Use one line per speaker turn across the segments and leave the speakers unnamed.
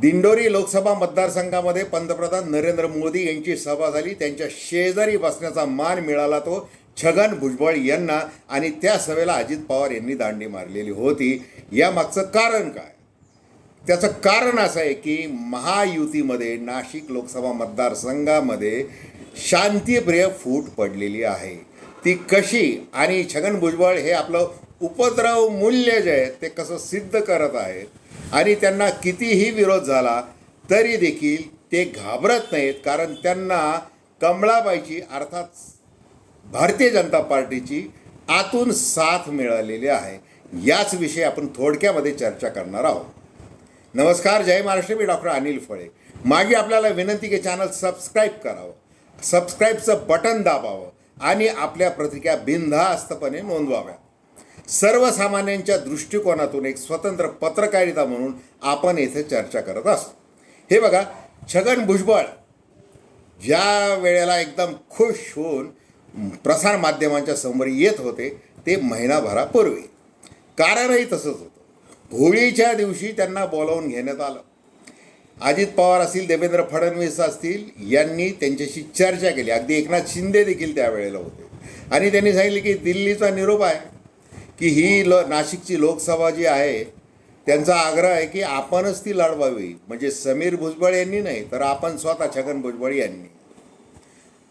दिंडोरी लोकसभा मतदारसंघामध्ये पंतप्रधान नरेंद्र मोदी यांची सभा झाली. त्यांच्या शेजारी बसण्याचा मान मिळाला तो छगन भुजबळ यांना. आणि त्या सभेला अजित पवार यांनी दांडी मारलेली होती. यामागचं कारण काय? त्याचं कारण असं आहे की महायुतीमध्ये नाशिक लोकसभा मतदारसंघामध्ये शांतिप्रिय फूट पडलेली आहे. ती कशी? आणि छगन भुजबळ हे आपलं उपद्रव मूल्य जे आहे ते कसं सिद्ध करत आहेत? आणि त्यांना कितीही विरोध झाला तरी देखील ते घाबरत नाहीत कारण त्यांना कमळाबाईची अर्थात भारतीय जनता पार्टीची आतून साथ मिळालेली आहे. याच विषयी आपण थोडक्यामध्ये चर्चा करणार आहोत. नमस्कार जय महाराष्ट्र. मी डॉक्टर अनिल फळे. मागे आपल्याला विनंती की चॅनल सबस्क्राईब करावं. सबस्क्राईबचं बटन दाबावं आणि आपल्या प्रतिक्रिया बिनधास्तपणे नोंदवाव्या सर्वसामान्यांच्या दृष्टिकोनातून एक स्वतंत्र पत्रकारिता म्हणून आपण येथे चर्चा करत असतो. हे बघा छगन भुजबळ ज्या वेळेला एकदम खुश होऊन प्रसार माध्यमांच्या समोर येत होते ते महिनाभरापूर्वी. कारणही तसंच होतं. होळीच्या दिवशी त्यांना बोलावून घेण्यात आलं. अजित पवार असतील देवेंद्र फडणवीस असतील यांनी त्यांच्याशी चर्चा केली. अगदी एकनाथ शिंदे देखील त्यावेळेला होते. आणि त्यांनी सांगितले की दिल्लीचा निरोप आहे. की ही ल नाशिकची लोकसभा जी आहे त्यांचा आग्रह आहे की आपणच ती लढवावी. म्हणजे समीर भुजबळ यांनी नाही तर आपण स्वतः छगन भुजबळ यांनी.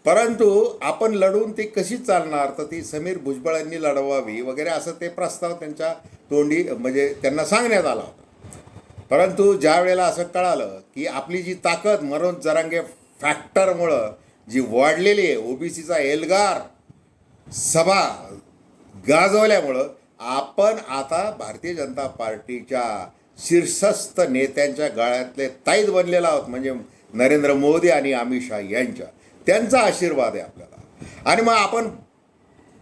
परंतु आपण लढून ती कशी चालणार? तर ती समीर भुजबळांनी लढवावी वगैरे असं ते प्रस्ताव त्यांच्या तोंडी म्हणजे त्यांना सांगण्यात आला होता. परंतु ज्या वेळेला असं कळालं की आपली जी ताकद मनोज जरांगे फॅक्टरमुळं जी वाढलेली आहे ओबीसीचा एल्गार सभा गाजवल्यामुळं आपण आता भारतीय जनता पार्टीच्या शीर्षस्थ नेत्यांच्या गळ्यातले ताईत बनलेला आहोत म्हणजे नरेंद्र मोदी आणि अमित शहा यांच्या. त्यांचा आशीर्वाद आहे आपल्याला. आणि मग आपण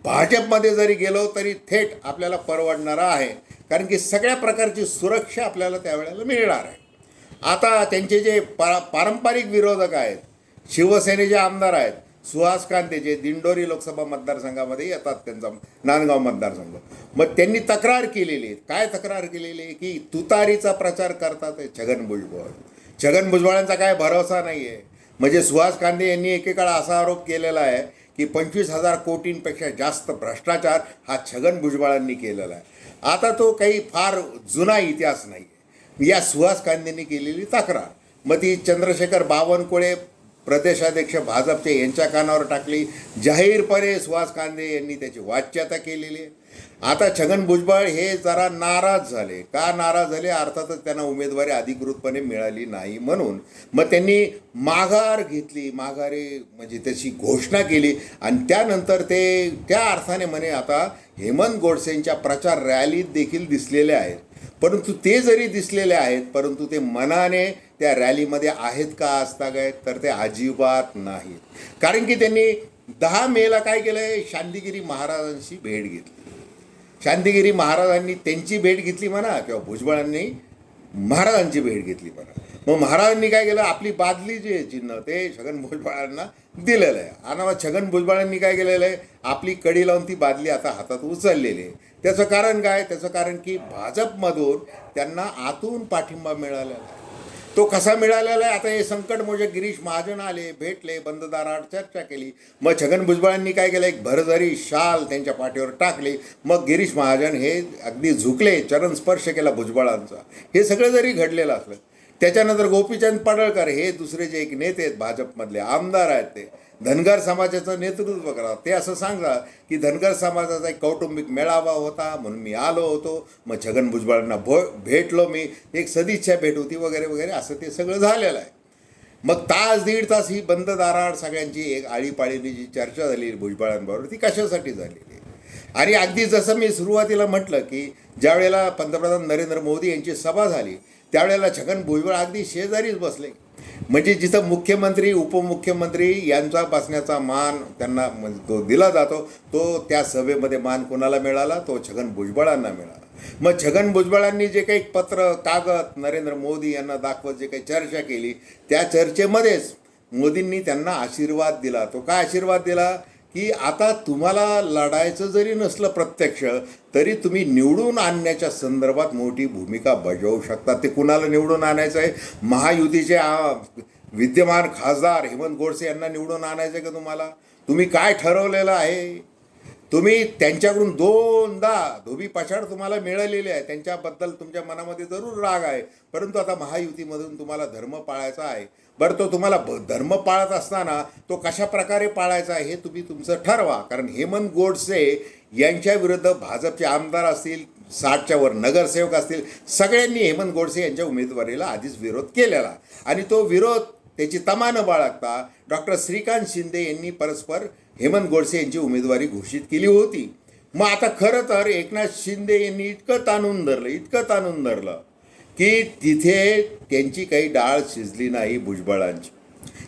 भाजपमध्ये जरी गेलो तरी थेट आपल्याला परवडणारा आहे कारण की सगळ्या प्रकारची सुरक्षा आपल्याला त्यावेळेला मिळणार आहे. आता त्यांचे जे पा पारंपरिक विरोधक आहेत शिवसेनेचे आमदार आहेत सुहास कांते जे दिंडोरी लोकसभा मतदारसंघामध्ये येतात त्यांचा नांदगाव मतदारसंघ. मग त्यांनी तक्रार केलेली आहे काय तक्रार केलेली आहे की तुतारीचा प्रचार करतात छगन भुजबळ. छगन भुजबळांचा काय भरोसा नाही आहे म्हणजे सुहास कांदे यांनी एकेकाळा असा आरोप केलेला आहे की पंचवीस हजार कोटींपेक्षा जास्त भ्रष्टाचार हा छगन भुजबळांनी केलेला आहे. आता तो काही फार जुना इतिहास नाही. या सुहास कांदेंनी केलेली तक्रार. मग ती चंद्रशेखर बावनकुळे प्रदेशाध्यक्ष भाजपचे यांच्या कानावर टाकली. जाहीरपणे सुहास कांदे यांनी त्याची वाच्यता केलेली आहे. आता छगन भुजबळ हे जरा नाराज झाले. का नाराज झाले? अर्थातच त्यांना उमेदवारी अधिकृतपणे मिळाली नाही म्हणून. मग त्यांनी माघार घेतली. माघारी म्हणजे त्याची घोषणा केली. आणि त्यानंतर ते त्या अर्थाने म्हणे आता हेमंत गोडसेंच्या प्रचार रॅलीत देखील दिसलेले आहेत. परंतु ते जरी दिसलेले आहेत परंतु ते मनाने त्या रॅलीमध्ये आहेत का असता काय तर ते अजिबात नाहीत. कारण की त्यांनी दहा मेला काय केलं आहे शांतिगिरी महाराजांशी भेट घेतली. शांतिगिरी महाराजांनी त्यांची भेट घेतली म्हणा किंवा भुजबळांनी महाराजांची भेट घेतली म्हणा. मग महाराजांनी काय केलं? आपली बादली जी आहे चिन्ह ते छगन भुजबळांना दिलेलं आहे. आणि मग छगन भुजबळांनी काय केलेलं आहे? आपली कडी लावून ती बादली आता हातात उचललेली आहे. त्याचं कारण काय? त्याचं कारण की भाजपमधून त्यांना आतून पाठिंबा मिळालेला आहे. तो कसा मिळालेला आहे? आता हे संकट म्हणजे गिरीश महाजन आले भेटले बंद चर्चा केली. मग छगन भुजबळांनी काय केलं? एक भरझरी शाल त्यांच्या पाठीवर टाकली. मग गिरीश महाजन हे अगदी झुकले चरण स्पर्श केला भुजबळांचा. हे सगळं जरी घडलेलं असलं त्याच्यानंतर गोपीचंद पडळकर हे दुसरे जे एक नेते आहेत भाजपमधले आमदार आहेत ते धनगर समाजाचं नेतृत्व करा ते असं सांगा की धनगर समाजाचा एक कौटुंबिक मेळावा होता म्हणून मी आलो होतो. मग छगन भुजबळांना भो भेटलो मी. एक सदिच्छा भेट होती वगैरे वगैरे. असं ते सगळं झालेलं आहे. मग तास दीड तास ही बंद दाराआड सगळ्यांची एक आळीपाळीने जी चर्चा झाली भुजबळांबरोबर ती कशासाठी झालेली? आणि अगदी जसं मी सुरुवातीला म्हटलं की ज्यावेळेला पंतप्रधान नरेंद्र मोदी यांची सभा झाली त्यावेळेला छगन भुजबळ अगदी शेजारीच बसले. म्हणजे जिथं मुख्यमंत्री उपमुख्यमंत्री यांचा बसण्याचा मान त्यांना तो दिला जातो तो त्या सभेमध्ये मान कोणाला मिळाला? तो छगन भुजबळांना मिळाला. मग छगन भुजबळांनी जे काही पत्र कागद नरेंद्र मोदी यांना दाखवत जे काही चर्चा केली त्या चर्चेमध्येच मोदींनी त्यांना आशीर्वाद दिला. तो काय आशीर्वाद दिला? की आता तुम्हाला लढायचं जरी नसलं प्रत्यक्ष तरी तुम्ही निवडून आणण्याच्या संदर्भात मोठी भूमिका बजावू शकता. ते कुणाला निवडून आणायचं आहे? महायुतीचे विद्यमान खासदार हेमंत गोडसे यांना निवडून आणायचं आहे का तुम्हाला? तुम्ही काय ठरवलेलं आहे? तुम्ही त्यांच्याकडून दोनदा धोबी पाषाण तुम्हाला मिळालेले आहे. त्यांच्याबद्दल तुमच्या मनामध्ये जरूर राग आहे. परंतु आता महायुतीमधून तुम्हाला धर्म पाळायचा आहे. बरं तो तुम्हाला ब- धर्म पाळत असताना तो कशा प्रकारे पाळायचा आहे हे तुम्ही तुमचं ठरवा. कारण हेमंत गोडसे यांच्या विरुद्ध भाजपचे आमदार असतील साठच्या वर नगरसेवक असतील सगळ्यांनी हेमंत गोडसे यांच्या उमेदवारीला आधीच विरोध केलेला आणि तो विरोध त्याची तमानं बाळगता डॉक्टर श्रीकांत शिंदे यांनी परस्पर हेमंत गोडसे यांची उमेदवारी घोषित केली होती. मग आता खरं तर एकनाथ शिंदे यांनी इतकं ताणून धरलं इतकं ताणून धरलं की तिथे त्यांची काही डाळ शिजली नाही भुजबळांची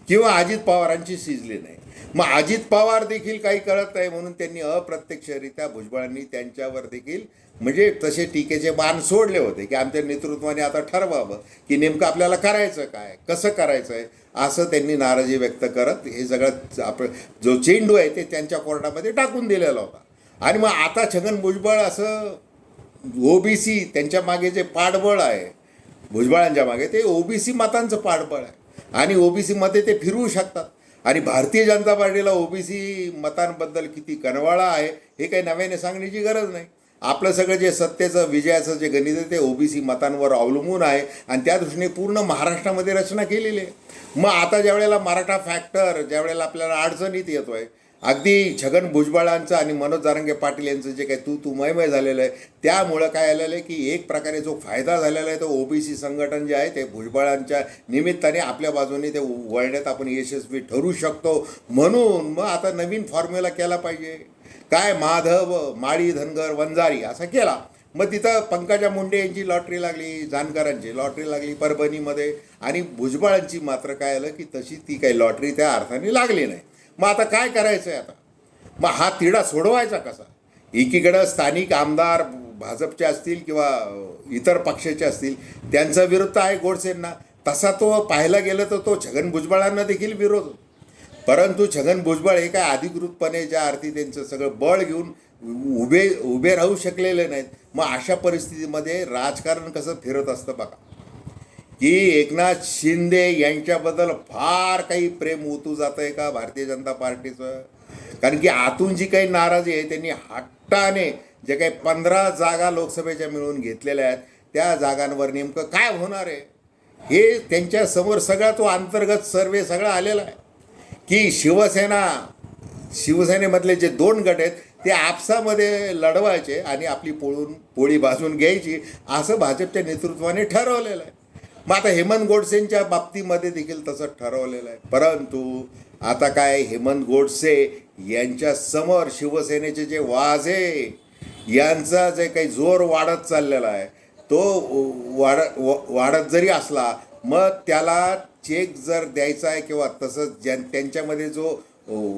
किंवा अजित पवारांची शिजली नाही. मग अजित पवार देखील काही कळत नाही म्हणून त्यांनी अप्रत्यक्षरित्या भुजबळांनी त्यांच्यावर देखील म्हणजे तसे टीकेचे बाण सोडले होते की आमच्या नेतृत्वाने आता ठरवावं की नेमकं आपल्याला करायचं काय कसं करायचं आहे असं त्यांनी नाराजी व्यक्त करत हे सगळं आपलं जो चेंडू आहे ते त्यांच्या कोर्टामध्ये टाकून दिलेला होता. आणि मग आता छगन भुजबळ असं ओबीसी त्यांच्या मागे जे पाठबळ आहे भुजबळांच्या मागे ते ओबीसी मतांचं पाठबळ आहे. आणि ओबीसी मते ते फिरवू शकतात. आणि भारतीय जनता पार्टीला ओबीसी मतांबद्दल किती कनवाळा आहे हे काही नव्याने सांगण्याची गरज नाही. आपलं सगळं जे सत्तेचं विजयाचं जे गणित आहे ते ओबीसी मतांवर अवलंबून आहे आणि त्या दृष्टीने पूर्ण महाराष्ट्रामध्ये रचना केलेली आहे. मग आता ज्या वेळेला मराठा फॅक्टर ज्या वेळेला आपल्याला अडचणीत येतो आहे अगदी छगन भुजबळांचं आणि मनोज जारंगे पाटील यांचं जे काही तू तू मयमय झालेलं आहे त्यामुळं काय आलेलं आहे की एक प्रकारे जो फायदा झालेला आहे तो ओबीसी संघटन जे आहे ते भुजबळांच्या निमित्ताने आपल्या बाजूने ते वळण्यात आपण यशस्वी ठरू शकतो. म्हणून मग आता नवीन फॉर्म्युला केला पाहिजे. काय माधव माळी धनगर वंजारी असा केला. मग तिथं पंकजा मुंडे यांची लॉटरी लागली जानकरांची लॉटरी लागली परभणीमध्ये आणि भुजबळांची मात्र काय आलं की तशी ती काही लॉटरी त्या अर्थाने लागली नाही. मग आता काय करायचं आहे आता? मग हा तिढा सोडवायचा कसा? एकीकडं स्थानिक आमदार भाजपचे असतील किंवा इतर पक्षाचे असतील त्यांचा विरोध तर आहे गोडसेंना. तसा तो पाहायला गेलं तर तो छगन भुजबळांना देखील विरोध होतो. परंतु छगन भुजबळ हे काय अधिकृतपणे ज्या अर्थी त्यांचं सगळं बळ घेऊन उभे उभे राहू शकलेले नाहीत. मग अशा परिस्थितीमध्ये राजकारण कसं फिरत असतं बघा. की एकनाथ शिंदे यांच्याबद्दल फार काही प्रेम ओतू जात आहे का भारतीय जनता पार्टीचं? कारण की आतून जी काही नाराजी आहे त्यांनी हट्टाने जे काही पंधरा जागा लोकसभेच्या मिळून घेतलेल्या आहेत त्या जागांवर नेमकं काय होणार आहे? हे त्यांच्यासमोर सगळा तो अंतर्गत सर्वे सगळा आलेला आहे. की शिवसेना शिवसेनेमधले जे दोन गट आहेत ते आपसामध्ये लढवायचे आणि आपली पोळून पोळी भाजून घ्यायची असं भाजपच्या नेतृत्वाने ठरवलेलं आहे. मग आता हेमंत गोडसेंच्या बाबतीमध्ये देखील तसं ठरवलेलं आहे. परंतु आता काय हेमंत गोडसे यांच्या समोर शिवसेनेचे जे वाझे यांचा जे काही जोर वाढत चाललेला आहे तो वाढ वाढत जरी असला मग त्याला चेक जर द्यायचा आहे किंवा तसंच ज्या त्यांच्यामध्ये जो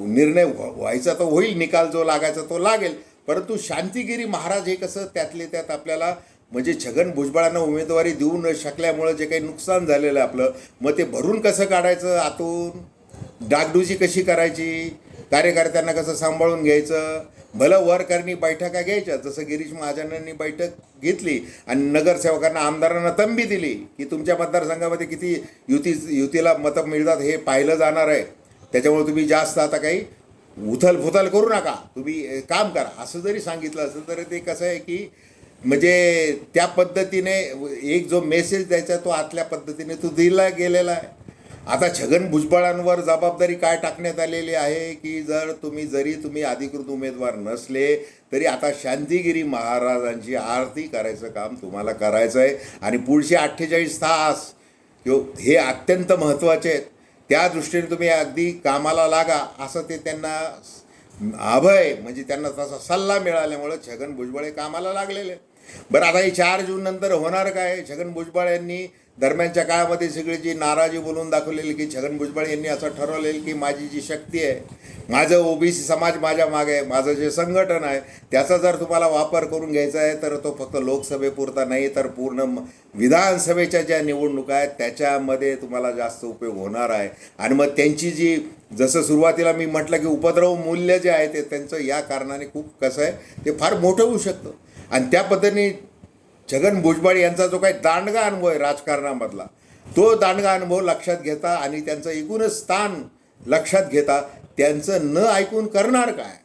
निर्णय व्ह- व्हायचा तो होईल निकाल जो लागायचा तो लागेल. परंतु शांतिगिरी महाराज हे कसं त्यातले त्यात आपल्याला म्हणजे छगन भुजबळांना उमेदवारी देऊ न शकल्यामुळं जे काही नुकसान झालेलं आहे आपलं मग ते भरून कसं काढायचं आतून? डागडुजी कशी करायची? कार्यकर्त्यांना कसं सांभाळून घ्यायचं? भलं वरकरणी बैठका घ्यायच्या जसं गिरीश महाजनांनी बैठक घेतली आणि नगरसेवकांना आमदारांना तंबी दिली की तुमच्या मतदारसंघामध्ये किती युती युतीला मतं मिळतात हे पाहिलं जाणार आहे. त्याच्यामुळे तुम्ही जास्त आता काही उथल फुथल करू नका. तुम्ही काम करा. असं जरी सांगितलं असेल तर ते कसं आहे की म्हणजे त्या पद्धतीने एक जो मेसेज द्यायचा तो आतल्या पद्धतीने तो दिला गेलेला आहे. आता छगन भुजबळांवर जबाबदारी काय टाकण्यात आलेली आहे? की जर तुम्ही जरी तुम्ही अधिकृत उमेदवार नसले तरी आता शांतिगिरी महाराजांची आरती करायचं काम तुम्हाला करायचं आहे. आणि पुढचे अठ्ठेचाळीस तास किंवा हे अत्यंत महत्त्वाचे आहेत. त्या दृष्टीने तुम्ही अगदी कामाला लागा असं ते त्यांना अभय म्हणजे त्यांना तसा सल्ला मिळाल्यामुळं छगन भुजबळ हे कामाला लागलेले बरं आता हे चार जून नंतर होणार काय? छगन भुजबळ यांनी दरम्यानच्या काळामध्ये सगळी जी नाराजी बोलून दाखवलेली की छगन भुजबळ यांनी असं ठरवलेलं की माझी जी शक्ती आहे माझं ओबीसी समाज माझ्या मागे आहे माझं जे संघटन आहे त्याचा जर तुम्हाला वापर करून घ्यायचा आहे तर तो फक्त लोकसभेपुरता नाही तर पूर्ण विधानसभेच्या ज्या निवडणुका आहेत त्याच्यामध्ये तुम्हाला जास्त उपयोग होणार आहे. आणि मग त्यांची जी जसं सुरुवातीला मी म्हटलं की उपद्रव मूल्य जे आहे ते त्यांचं या कारणाने खूप कसं आहे ते फार मोठं होऊ शकतं. आणि त्या पद्धतीने छगन भुजबळ यांचा जो काही दांडगा अनुभव आहे राजकारणामधला तो दांडगा अनुभव लक्षात घेता आणि त्यांचं एकूणच स्थान लक्षात घेता त्यांचं न ऐकून करणार काय?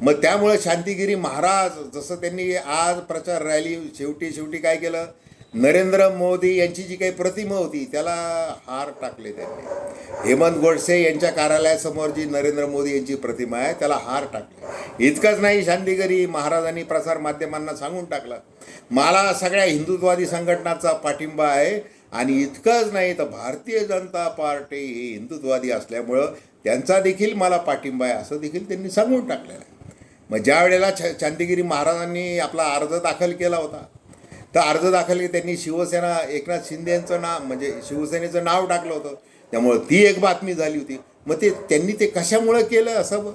मग त्यामुळं शांतिगिरी महाराज जसं त्यांनी आज प्रचार रॅली शेवटी शेवटी काय केलं? नरेंद्र मोदी यांची जी काही प्रतिमा होती त्याला हार टाकले त्यांनी. हेमंत गोडसे यांच्या कार्यालयासमोर जी नरेंद्र मोदी यांची प्रतिमा आहे त्याला हार टाकले. इतकंच नाही शांतिगिरी महाराजांनी प्रसार माध्यमांना सांगून टाकलं. मला सगळ्या हिंदुत्ववादी संघटनाचा पाठिंबा आहे आणि इतकंच नाही तर भारतीय जनता पार्टी ही हिंदुत्ववादी असल्यामुळं त्यांचा देखील मला पाठिंबा आहे असं देखील त्यांनी सांगून टाकलेलं आहे. मग ज्या वेळेला छ शांतिगिरी महाराजांनी आपला अर्ज दाखल केला होता तर अर्ज दाखल की त्यांनी शिवसेना एकनाथ शिंदे यांचं नाव म्हणजे शिवसेनेचं नाव टाकलं होतं. त्यामुळं ती एक बातमी झाली होती. मग ते त्यांनी ते कशामुळं केलं असावं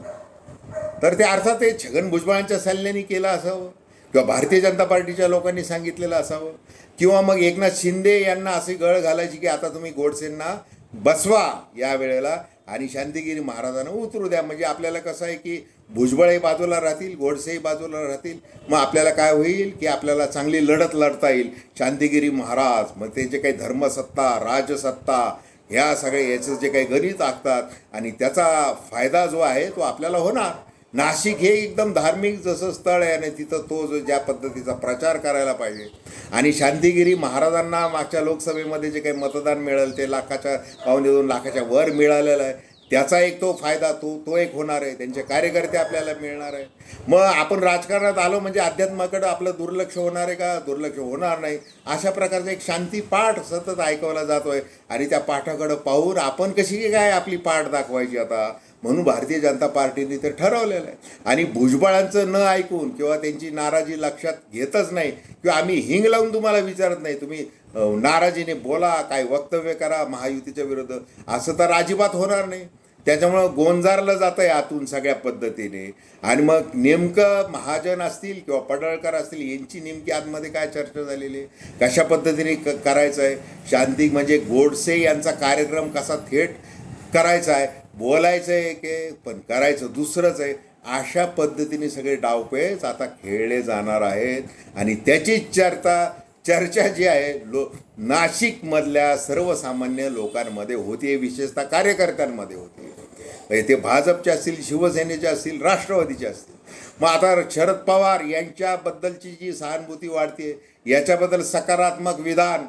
तर ते अर्थात ते छगन भुजबळांच्या सल्ल्याने केलं असावं? किंवा भारतीय जनता पार्टीच्या लोकांनी सांगितलेलं असावं? किंवा मग एकनाथ शिंदे यांना अशी गळ घालायची की आता तुम्ही गोडसेंना बसवा या वेळेला? आणि शांतिगिरी महाराजांना उतरू द्या. म्हणजे आपल्याला कसं आहे की भुजबळही बाजूला राहतील गोडसेही बाजूला राहतील. मग आपल्याला काय होईल की आपल्याला चांगली लढत लढता येईल. शांतिगिरी महाराज मग ते जे काही धर्मसत्ता राजसत्ता ह्या सगळे याचं जे काही गणित आखतात आणि त्याचा फायदा जो आहे तो आपल्याला होणार. नाशिक हे एकदम धार्मिक जसं स्थळ आहे आणि तिथं तो जो ज्या पद्धतीचा प्रचार करायला पाहिजे. आणि शांतिगिरी महाराजांना मागच्या लोकसभेमध्ये जे काही मतदान मिळेल ते लाखाच्या पावणे दोन लाखाच्या वर मिळालेलं आहे. त्याचा एक तो फायदा तो तो एक होणार आहे. त्यांचे कार्यकर्ते आपल्याला मिळणार आहे. मग आपण राजकारणात आलो म्हणजे अध्यात्माकडं आपलं दुर्लक्ष होणार आहे का? दुर्लक्ष होणार नाही. अशा प्रकारचा एक शांती पाठ सतत ऐकवला जातोय. आणि त्या पाठाकडं पाहून आपण कशी काय आपली पाठ दाखवायची आता? म्हणून भारतीय जनता पार्टीने ते ठरवलेलं आहे. आणि भुजबळांचं न ऐकून किंवा त्यांची नाराजी लक्षात घेतच नाही किंवा आम्ही हिंग लावून तुम्हाला विचारत नाही तुम्ही नाराजीने बोला काय वक्तव्य करा महायुतीच्या विरुद्ध असं तर अजिबात होणार नाही. त्याच्यामुळं गोंजारलं जातं आहे आतून सगळ्या पद्धतीने. आणि मग नेमकं महाजन असतील किंवा पडळकर असतील यांची नेमकी आतमध्ये काय चर्चा झालेली आहे? कशा पद्धतीने क करायचं आहे शांती म्हणजे गोडसे यांचा कार्यक्रम कसा थेट करायचा आहे? बोलायचं आहे की पण करायचं दुसरंच आहे. अशा पद्धतीने सगळे डावपेच आता खेळले जाणार आहेत. आणि त्याचीच चर्चा चर्चा जी आहे लो नाशिकमधल्या सर्वसामान्य लोकांमध्ये होती विशेषतः कार्यकर्त्यांमध्ये होती म्हणजे ते भाजपचे असतील शिवसेनेचे असतील राष्ट्रवादीचे असतील. मग आता शरद पवार यांच्याबद्दलची जी सहानुभूती वाढते याच्याबद्दल सकारात्मक विधान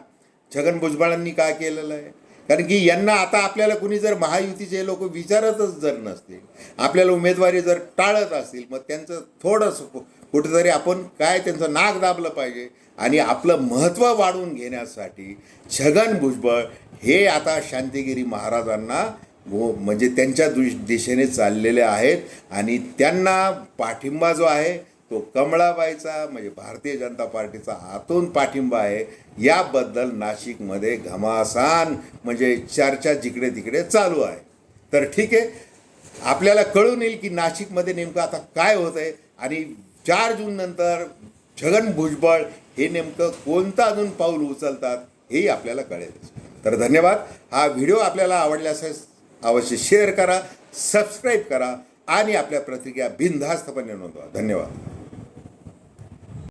छगन भुजबळांनी काय केलेलं आहे? कारण की यांना आता आपल्याला कुणी जर महायुतीचे लोक विचारतच जर नसतील आपल्याला उमेदवारी जर टाळत असतील मग त्यांचं थोडंसं कु- कुठेतरी आपण काय त्यांचं नाक दाबलं पाहिजे आणि आपलं महत्त्व वाढवून घेण्यासाठी छगन भुजबळ हे आता शांतिगिरी महाराजांना म्हणजे त्यांच्या दु दिशेने चाललेले आहेत आणि त्यांना पाठिंबा जो आहे तो कमळाबाईचा म्हणजे भारतीय जनता पार्टीचा आतून पाठिंबा आहे याबद्दल नाशिकमध्ये घमासान म्हणजे चर्चा जिकडे तिकडे चालू आहे. तर ठीक आहे आपल्याला कळून येईल की नाशिकमध्ये नेमकं आता काय होत आहे. आणि चार जून नंतर छगन भुजबळ हे नेमकं कोणतं अजून पाऊल उचलतात हेही आपल्याला कळेल. तर धन्यवाद. हा व्हिडिओ आपल्याला आवडल्यास अवश्य शेअर करा सबस्क्राईब करा आणि आपल्या प्रतिक्रिया बिनधास्तपणे नोंदवा. धन्यवाद.